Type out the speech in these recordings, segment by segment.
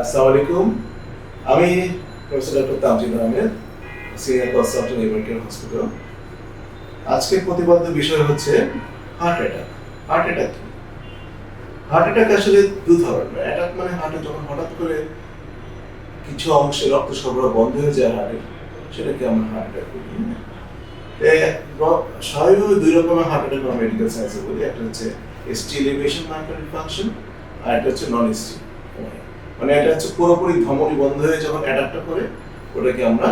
আসসালামু আলাইকুম। আমি professor doctor Tamjid Ahmed, senior Evercare hospital. আজকের প্রতিপাদ্য বিষয় হচ্ছে হার্ট অ্যাটাক হার্ট অ্যাটাক কি? হার্ট অ্যাটাক আসলে দু ধরনের। অ্যাটাক মানে হার্টে যখন হঠাৎ করে কিছু অংশে রক্ত সরবরাহ বন্ধ হয়ে যায় হার্টের সেটাকে আমরা হার্ট অ্যাটাক বলি স্বাভাবিকভাবে দুই রকমের হার্ট অ্যাটাক আমরা মেডিকেল সায়েন্সে বলি। একটা হচ্ছে এসটি এলিভেশন ফাংশন আর একটা হচ্ছে নন এসটি মানে এটা হচ্ছে পুরোপুরি ধমনী বন্ধ হয়ে যখন অ্যাটাকটা করে, ওটাকে আমরা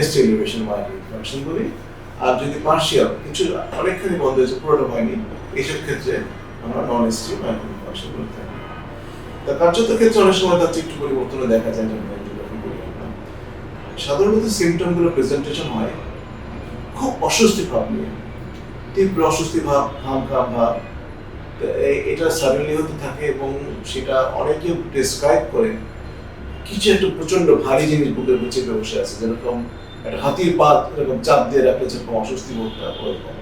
এসটি এলিভেশন মাইক্রো ফাংশন বলি। আর যদি পার্শিয়াল কিছু অনেকখানি বন্ধ হয়েছে, পুরোটা হয়নি, এইসব ক্ষেত্রে আমরা নন এসটি মাইক্রো ফাংশন বলে থাকি। তা কার্যত ক্ষেত্রে অনেক সময় তার একটু পরিবর্তন দেখা যায় সাধারণত সিমটমগুলো প্রেজেন্টেশন হয়, খুব অস্বস্তি ভাব নিয়ে। তীব্র অস্বস্তি ভাব ঘাম ঘাম ভাব এটা সাডেনলি হতে থাকে এবং সেটা অনেকে ডেসক্রাইব করে। কিছু একটা প্রচণ্ড ভারী জিনিস বুকের উপর চেপে বসে আছে, যেরকম একটা হাতির পা এরকম চাপ দিয়ে রাখলে যেরকম অস্বস্তি বোধটা ওরকম।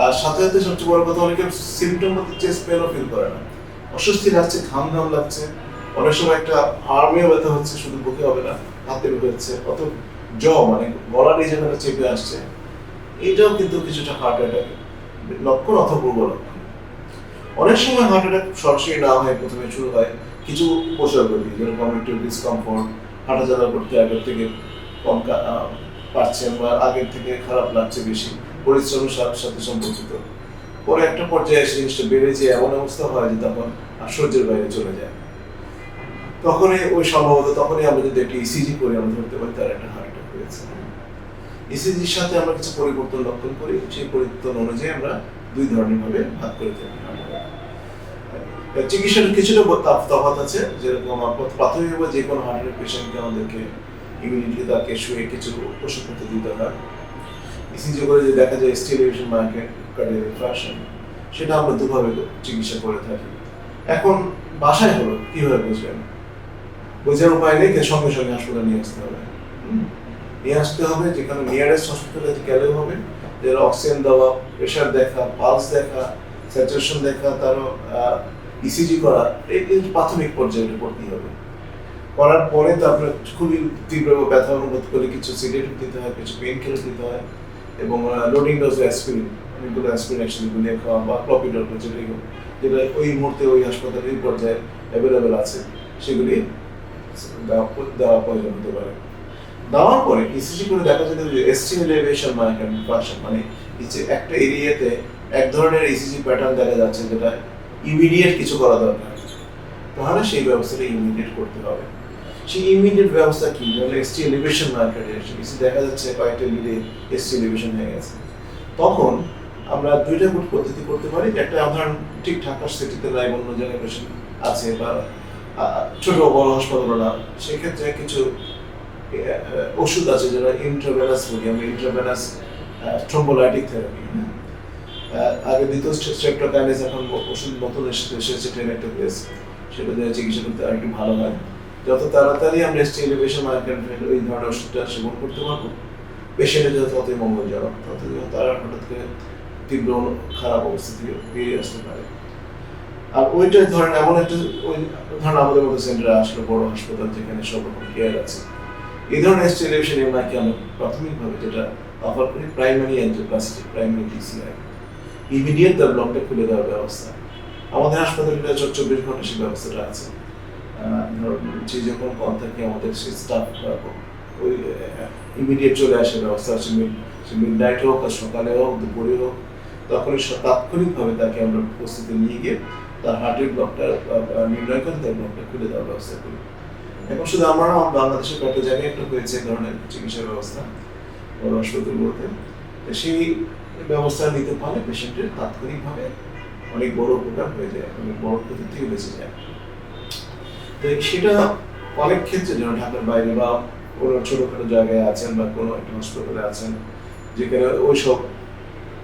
আর সাথে সাথে সবচেয়ে বড় কথা, অনেকে সিমটম মধ্যে চেস্ট পেনও ফিল করে না। অস্বস্তি লাগছে ঘাম ঘাম লাগছে। অনেক সময় একটা আর্মিও ব্যথা হচ্ছে, শুধু বুকে হবে না, হাতে ব্যথা হচ্ছে, অত জ মানে গলার জায়গাটা চেপে আসছে, এটাও কিন্তু কিছুটা হার্ট অ্যাটাক লক্ষণ অথবা পূর্ব অনেক সময় হার্ট অ্যাটাক সরাসরি না হয় প্রথমে শুরু হয়। কিছু উপসর্গটি যেরকম একটু ডিসকমফোর্ট হাঁটাচলা করতে আগের থেকে কম পারছেন বা আগের থেকে খারাপ লাগছে বেশি, পরিশ্রমের সাথে সাথে সম্পর্কিত। পরে একটা পর্যায়ে এসে জিনিসটা বেড়ে যে এমন অবস্থা হয় যে তখন আর সহ্যের বাইরে চলে যায়। তখনই ওই সম্ভবত তখনই আমরা যদি একটা ইসিজি করে, আমরা ধরতে পারি তার একটা হার্ট অ্যাটাক হয়েছে। ইসিজির সাথে আমরা কিছু পরিবর্তন লক্ষণ করি, সেই পরিবর্তন অনুযায়ী আমরা দুই ধরনের ভাবে ভাগ করে থাকি। চিকিৎসার কিছুটা তা- তফাৎ আছে, যেরকম আমার প্রাথ- প্রাথমিকভাবে যে কোনো হার্টের পেশেন্টকে আমাদেরকে ইমিডিয়েটলি তাকে শুয়ে কিছু ওষুধপত্র দিতে হয়। ইসিজি করে যে দেখা যায় স্টিলেশন মার্কেট কার্ডিয়াক ইনফ্রাকশন সেটা আমরা দুভাবে চিকিৎসা করে থাকি। এখন বাসায় হলো, কীভাবে বুঝবেন? বোঝার উপায় নেই সঙ্গে সঙ্গে হাসপাতালে নিয়ে আসতে হবে? নিয়ে আসতে হবে, যেখানে নিয়ারেস্ট হসপিটালে গেলেও হবে। যে অক্সিজেন দেওয়া প্রেশার দেখা পালস দেখা স্যাচুরেশন দেখা তার ইসিজি করা, এই প্রাথমিক পর্যায়ে করতেই হবে। করার পরে তারপরে খুবই তীব্র ব্যথা অনুভব করলে কিছু সিডেটিভ দিতে হয়, কিছু পেন কিলার দিতে হয়, এবং লোডিং ডোজ অ্যাসপিরিন অনেকগুলো অ্যাসপিরিন একসাথে গুলিয়ে খাওয়া বা ক্লপিডল যেটাই হোক, যেটা ওই মুহূর্তে ওই হাসপাতালে ওই পর্যায়ে অ্যাভেলেবেল আছে, সেগুলি দেওয়া প্রয়োজন হতে পারে। দেওয়ার পরে ইসিজি করে দেখা যেত যে এসটি এলিভেশন মানে যে একটা এরিয়াতে এক ধরনের ইসিজি প্যাটার্ন দেখা যাচ্ছে যেটা ইমিডিয়েট কিছু করা দরকার। তাহলে সেই ব্যবস্থাটা ইমিডিয়েট করতে হবে। সেই ইমিডিয়েট ব্যবস্থা কি? যেমন এসটি এলিভেশন মার্কেটে ইসি দেখা যাচ্ছে কয়েকটা লিডে এসটি এলিভেশন হয়ে গেছে। তখন আমরা দুইটা গুড পদ্ধতি করতে পারি। একটা ধরেন ঠিক ঢাকা সিটিতে নাই অন্য জেনারেশন আছে বা ছোট বড় হাসপাতাল না। সেক্ষেত্রে কিছু ওষুধ আছে যেটা ইন্ট্রাভেনাস বলি আমরা ইন্ট্রাভেনাস থ্রোম্বোলাইটিক থেরাপি আগে দ্বিতীয় স্ট্রেপ্টোকাইনেস এখন ওষুধ নতুন এসে- এসেছে টেনেক্টোপ্লেস সেটা দিয়ে চিকিৎসা করতে আর একটু ভালো হয়। যত তাড়াতাড়ি আমরা এসটি এলিভেশন মার্কেট ওই ধরনের ওষুধটা সেবন করতে পারব। পেশেন্টের যত ততই মঙ্গলজনক, ততই তারা হঠাৎ করে তীব্র খারাপ অবস্থা বেরিয়ে আসতে পারে। আর ওইটা ধরেন এমন একটা ওই ধরেন আমাদের মতো সেন্টারে আসলে, বড় হাসপাতাল যেখানে সব রকম কেয়ার আছে। এই ধরনের স্টেলিভেশন এমআইকে আমরা প্রাথমিকভাবে যেটা অফার করি primary angioplasty primary PCI immediate তার ব্লকটা খুলে দেওয়ার ব্যবস্থা। আমাদের হাসপাতালে চব্বিশ ঘণ্টা সেই ব্যবস্থাটা আছে। যে যখন কল থাকে আমাদের সেই স্টাফ ওই ইমিডিয়েট চলে আসে ব্যবস্থা আছে। মিড নাইট হোক আর সকালে হোক, দুপুরে হোক তখনই তাৎক্ষণিকভাবে তাকে আমরা প্রস্তুতি নিয়ে গিয়ে তার হার্টের ব্লকটা নির্ণয় করে তার ব্লকটা খুলে দেওয়ার ব্যবস্থা করি। এখন শুধু আমরা বাংলাদেশের কয়েকটা জায়গায় একটা হয়েছে ধরনের চিকিৎসা ব্যবস্থা। বড় হাসপাতালগুলোতে। সেই ব্যবস্থা নিতে পারলে পেশেন্টের তাৎক্ষণিকভাবে অনেক বড় উপকার হয়ে যায়, অনেক বড় ক্ষতি বেঁচে যায়। তো সেটা অনেক ক্ষেত্রে যেন ঢাকার বাইরে বা কোনো ছোটোখাটো জায়গায় আছেন বা কোনো একটা হসপিটালে আছেন, যেখানে ওই সব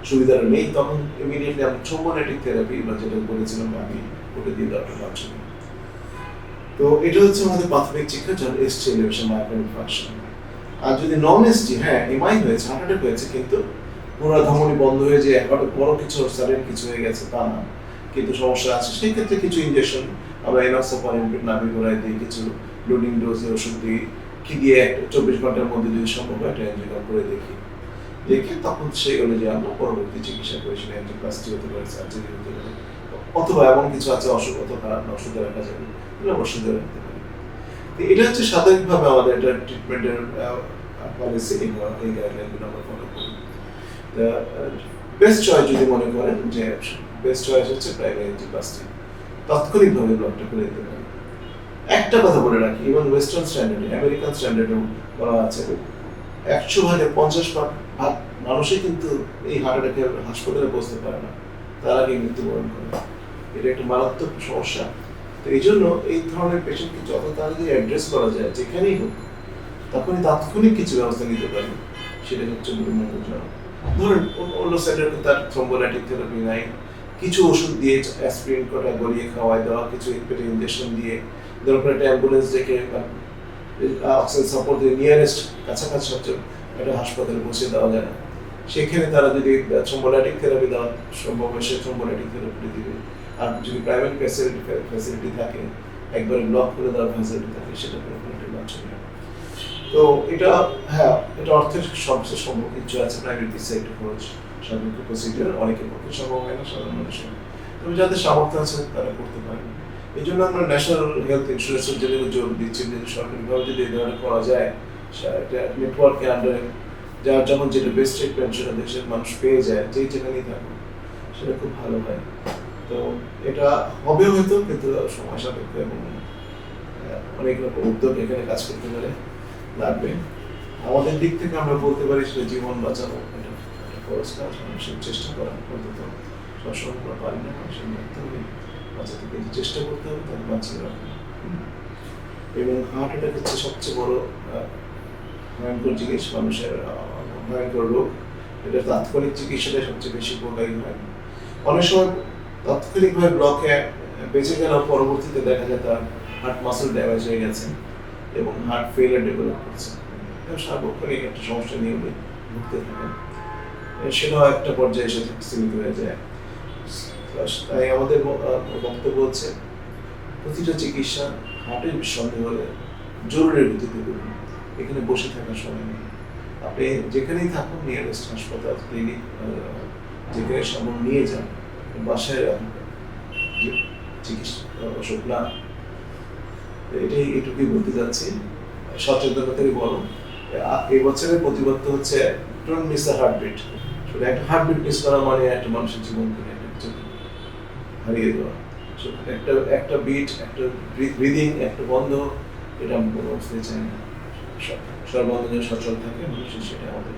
সুবিধাটা নেই, তখন ইমিডিয়েটলি আমি থ্রোম্বোলাইটিক থেরাপি বা যেটা বলেছিলাম আমি, ওটা দিয়ে দেওয়াটা ভাবছি তো এটা হচ্ছে আমাদের প্রাথমিক চিকিৎসা যার এসটি এলিভেশন মাইক্রো ফাংশন আর যদি নন এসটি হ্যাঁ এমআই হয়েছে হার্ট অ্যাটাক হয়েছে কিন্তু পুরো ধমনী বন্ধ হয়ে যে হঠাৎ বড় কিছু সাডেন কিছু হয়ে গেছে, তা না। কিন্তু সমস্যা আছে, সেই ক্ষেত্রে কিছু ইনজেকশন আমরা এনক্সাপান নাভি ঘোরায় দিই কিছু লোডিং ডোজে ওষুধ দিই। কি দিয়ে চব্বিশ ঘণ্টার মধ্যে যদি সম্ভব হয়, একটা অ্যাঞ্জিওগ্রাম করে দেখি। দেখে তখন সেই অনুযায়ী আমরা পরবর্তী চিকিৎসা করি, সেটা অ্যাঞ্জিওপ্লাস্টি হতে পারে সার্জারি হতে পারে, অথবা এমন কিছু আছে, অসুখ অত খারাপ না ওষুধে রাখা যাবে তাহলে ওষুধে রাখতে পারি। তো এটা হচ্ছে স্বাভাবিকভাবে আমাদের এটা ট্রিটমেন্টের পলিসি এই গাইডলাইনগুলো আমরা ফলো করি। বেস্ট চয়েস যদি মনে করেন যে বেস্ট চয়েস হচ্ছে প্রাইমারি অ্যাঞ্জিওপ্লাস্টি তাৎক্ষণিকভাবে ব্লকটা করে দিতে পারি একটা কথা বলে রাখি ইভেন ওয়েস্টার্ন স্ট্যান্ডার্ডে আমেরিকান স্ট্যান্ডার্ডেও বলা আছে, একশো ভাগে পঞ্চাশ ভাগ মানুষই কিন্তু এই হার্ট অ্যাটাকের হাসপাতালে বসতে পারে না। তার আগে মৃত্যুবরণ করে। এটা একটা মারাত্মক সমস্যা। তো এই জন্য এই ধরনের পেশেন্টকে যত তাড়াতাড়ি অ্যাড্রেস করা যায়, যেখানেই হোক, তখনই তাৎক্ষণিক কিছু ব্যবস্থা নিতে পারি সেটা হচ্ছে মঙ্গলজনক অন্য- তার থেরাপি নাই। কিছু ওষুধ দিয়ে অ্যাসপিরিন কটা খাওয়ায় দেওয়া, কিছু পেটে ইঞ্জেকশন দিয়ে। একটা অ্যাম্বুলেন্স ডেকে অক্সিজেন সাপোর্ট দিয়ে নিয়ারেস্ট কাছাকাছি সবচেয়ে একটা হাসপাতালে পৌঁছে দেওয়া যায় না। সেখানে তারা যদি থ্রম্বোলাইটিক থেরাপি দেওয়া সম্ভব হয়, সে থেরাপি দিবে। আর যদি প্রাইভেট ফ্যাসিলিটি ফ্যাসিলিটি থাকে, একবারে ব্লক করে দেওয়ার ফ্যাসিলিটি থাকে, সেটা কোনো বাঞ্ছ নেই। তো এটা হ্যাঁ এটা অর্থের সবচেয়ে সম্ভব কিছু আছে প্রাইভেট সাইডে খরচ সাধারণত প্রসিডিওর অনেকের পক্ষে সম্ভব হয় না সাধারণ মানুষের। তবে যাদের সামর্থ্য আছে তারা করতে পারে এই জন্য আমরা ন্যাশনাল হেলথ ইন্স্যুরেন্সের জন্য জোর দিচ্ছি যে সরকারিভাবে যদি এই ধরনের করা যায় এটা নেটওয়ার্কের আন্ডারে যার যখন যেটা বেস্ট ট্রিটমেন্ট সেটা দেশের মানুষ পেয়ে যায় যেই যেখানেই থাকুক সেটা খুব ভালো হয়। তো এটা হবে হয়তো কিন্তু সময় সাপেক্ষ এবং অনেক রকম উদ্যোগ এখানে কাজ করতে পারে। লাগবে। আমাদের দিক থেকে আমরা বলতে পারি সেটা জীবন বাঁচানো, এটা একটা খরচ মানুষের চেষ্টা করা, অন্তত সবসময় আমরা পারি না মানুষের মরতে হবে বাঁচাতে কিন্তু চেষ্টা করতে হবে তাকে বাঁচিয়ে রাখা হুম। এবং হার্ট অ্যাটাক হচ্ছে সবচেয়ে বড় ভয়ঙ্কর জিনিস, মানুষের ভয়ঙ্কর রোগ। এটা তাৎক্ষণিক চিকিৎসাটাই সবচেয়ে বেশি উপকারী হয়। অনেক সময় তাৎক্ষণিকভাবে ব্লকে বেঁচে গেল পরবর্তীতে দেখা যায় তার হার্ট মাসেল ড্যামেজ হয়ে গেছে। এবং হার্ট ফেলিয়ার ডেভেলপ করছে সার্বক্ষণিক একটা সমস্যা নিয়ে উনি ভুগতে থাকেন। সেটাও একটা পর্যায়ে এসে সীমিত হয়ে যায়। তাই আমাদের বক্তব্য হচ্ছে, প্রতিটা চিকিৎসা হার্টের সন্দেহ হলে জরুরি ভিত্তিতে করুন। এখানে বসে থাকার সময় নেই। আপনি যেখানেই থাকুন নিয়ারেস্ট হাসপাতাল ক্লিনিক যেখানে সম্ভব নিয়ে যান, বাসায় চিকিৎসা ওষুধ না এটাই এটুকুই বলতে যাচ্ছি সচেতনতারই বলো। আ- এই বছরের প্রতিবদ্ধ হচ্ছে ডোন্ট মিস দ্য হার্টবিট শুধু একটা হার্টবিট মিস করা মানে একটা মানুষের জীবনকে একটা কিছু হারিয়ে দেওয়া। একটা একটা বিট একটা ব্রিদিং একটা বন্ধ, এটা আমি কোনো অবস্থায় চাই না। যেন সচল থাকে, মানুষের সেটা আমাদের